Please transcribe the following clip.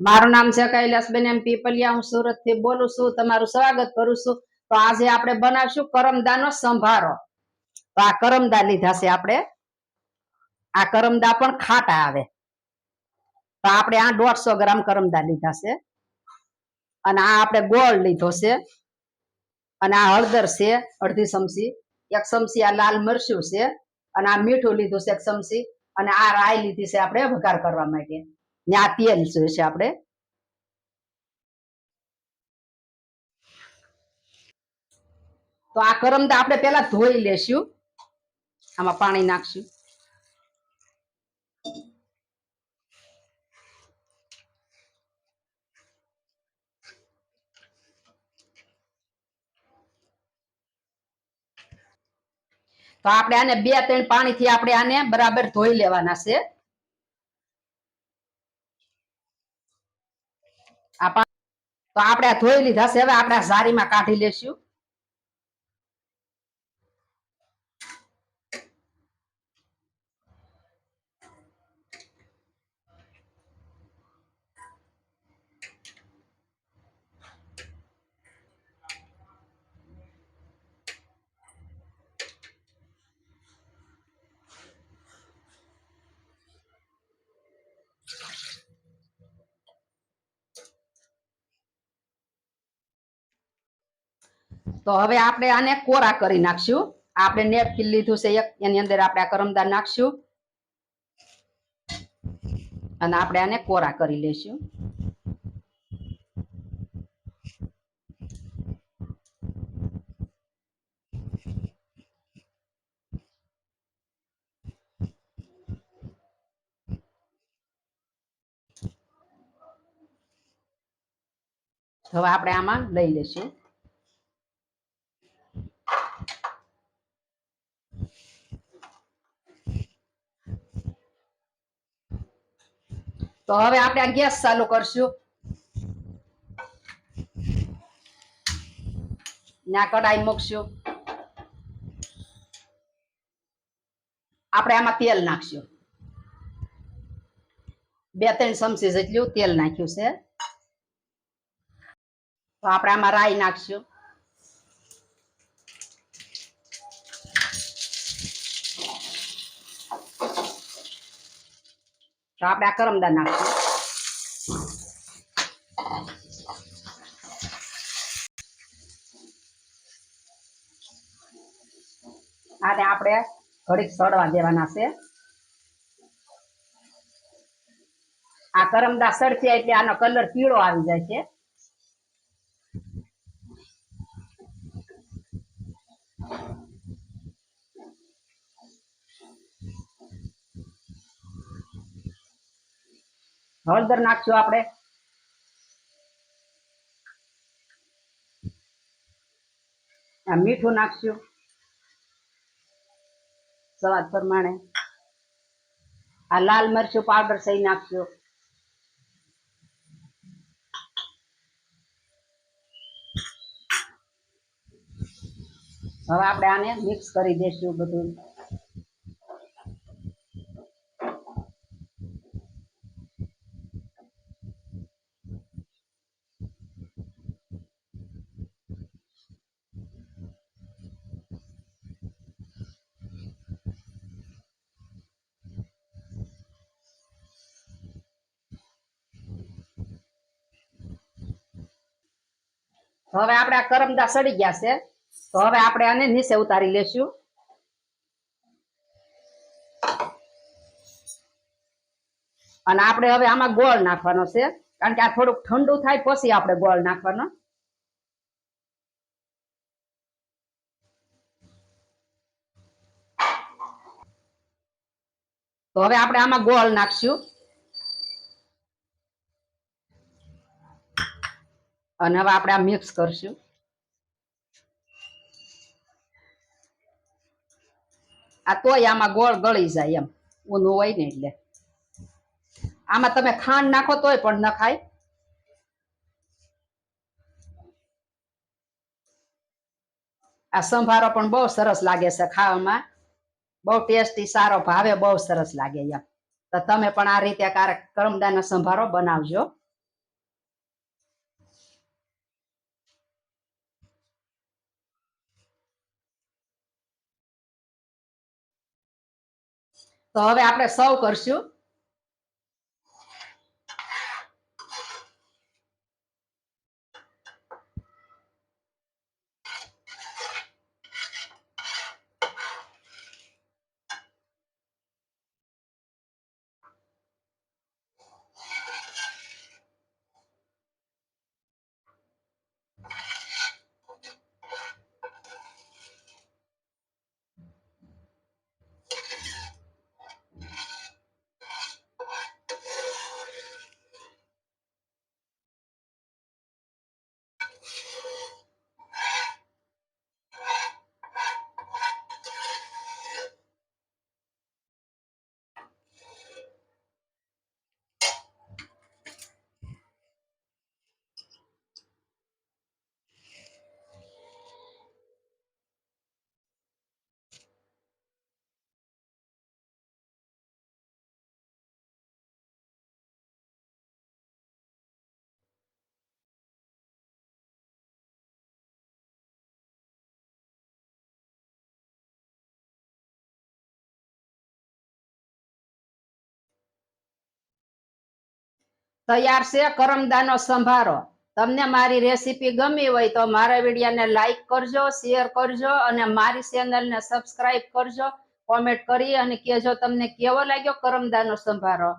મારું નામ છે કૈલાસબેન, એમ પીપલિયા હું સુરતથી બોલું છું, તમારું સ્વાગત કરું છું. તો આજે આપણે બનાવશું કરમદાનો સંભારો. તો આ કરમદા લીધા છે આપણે. આ કરમદા પણ ખાટા આવે. તો આપણે આ દોઢસો ગ્રામ કરમદા લીધા છે. અને આ આપણે ગોળ લીધો છે. અને આ હળદર છે, અડધી ચમચી. એક ચમચી આ લાલ મરચું છે. અને આ મીઠું લીધું છે એક ચમચી. અને આ રાય લીધી છે આપણે વઘાર કરવા માટે. તેલ જોઈશે આપણે. તો આ કરમદા આપણે પેલા ધોઈ લેશું. આમાં પાણી નાખશું. તો આપણે આને બે ત્રણ પાણીથી આપણે આને બરાબર ધોઈ લેવાના છે. આ તો આપણે ધોઈ લીધા છે. હવે આપણે આ ઝારીમાં કાઢી લેશું. તો હવે આપણે આને કોરા કરી નાખશું. આપણે નેપકિન લીધું છે એક, એની અંદર આપણે આ કરમદાર નાખશું. અને આપણે આને કોરા કરી લેશું. હવે આપણે આમાં લઈ લેશું. તો હવે આપણે આ ગેસ ચાલુ કરશું. ના કડાઈ મૂકશું. આપણે આમાં તેલ નાખશું. બે ત્રણ ચમચી જેટલું તેલ નાખ્યું છે. તો આપણે આમાં રાઈ નાખશું. તો આપણે આ કરમદાન નાખશું આને આપણે ઘડીક સડવા દેવાના છે. આ કરમદા સડશે એટલે આનો કલર પીળો આવી જાય છે. હળદર નાખશું આપણે. આ મીઠું નાખશું. સ્વાદ પ્રમાણે. આ લાલ મરચું પાવડર સહી નાખશું. હવે આપણે આને મિક્સ કરી દઈશું બધું. તો હવે આપણે આ કરમદા સડી ગયા છે. તો હવે આપણે આને નીચે ઉતારી લેશું. અને આપણે હવે આમાં ગોળ નાખવાનો છે. કારણ કે આ થોડુંક ઠંડુ થાય પછી આપણે ગોળ નાખવાનો. તો હવે આપણે આમાં ગોળ નાખશું. અને હવે આપણે આ મિક્સ કરશું. આ તોય આમાં ગોળ ગળી જાય એમ. ઊંધું હોય ને એટલે. આમાં તમે ખાંડ નાખો તોય પણ ન ખાય. આ સંભારો પણ બહુ સરસ લાગે છે ખાવામાં. બહુ ટેસ્ટી, સારો ભાવે બહુ સરસ લાગે એમ. તો તમે પણ આ રીતે ક્યારેક કરમદાના સંભારો બનાવજો. તો હવે આપણે સૌ કરશું. તૈયાર છે, કરમદાનો સંભારો. તમને મારી રેસીપી ગમી હોય તો મારા વિડીયાને લાઈક કરજો, શેર કરજો અને મારી ચેનલને સબસ્ક્રાઈબ કરજો, કોમેન્ટ કરી અને કહેજો તમને કેવો લાગ્યો કરમદાનો સંભારો.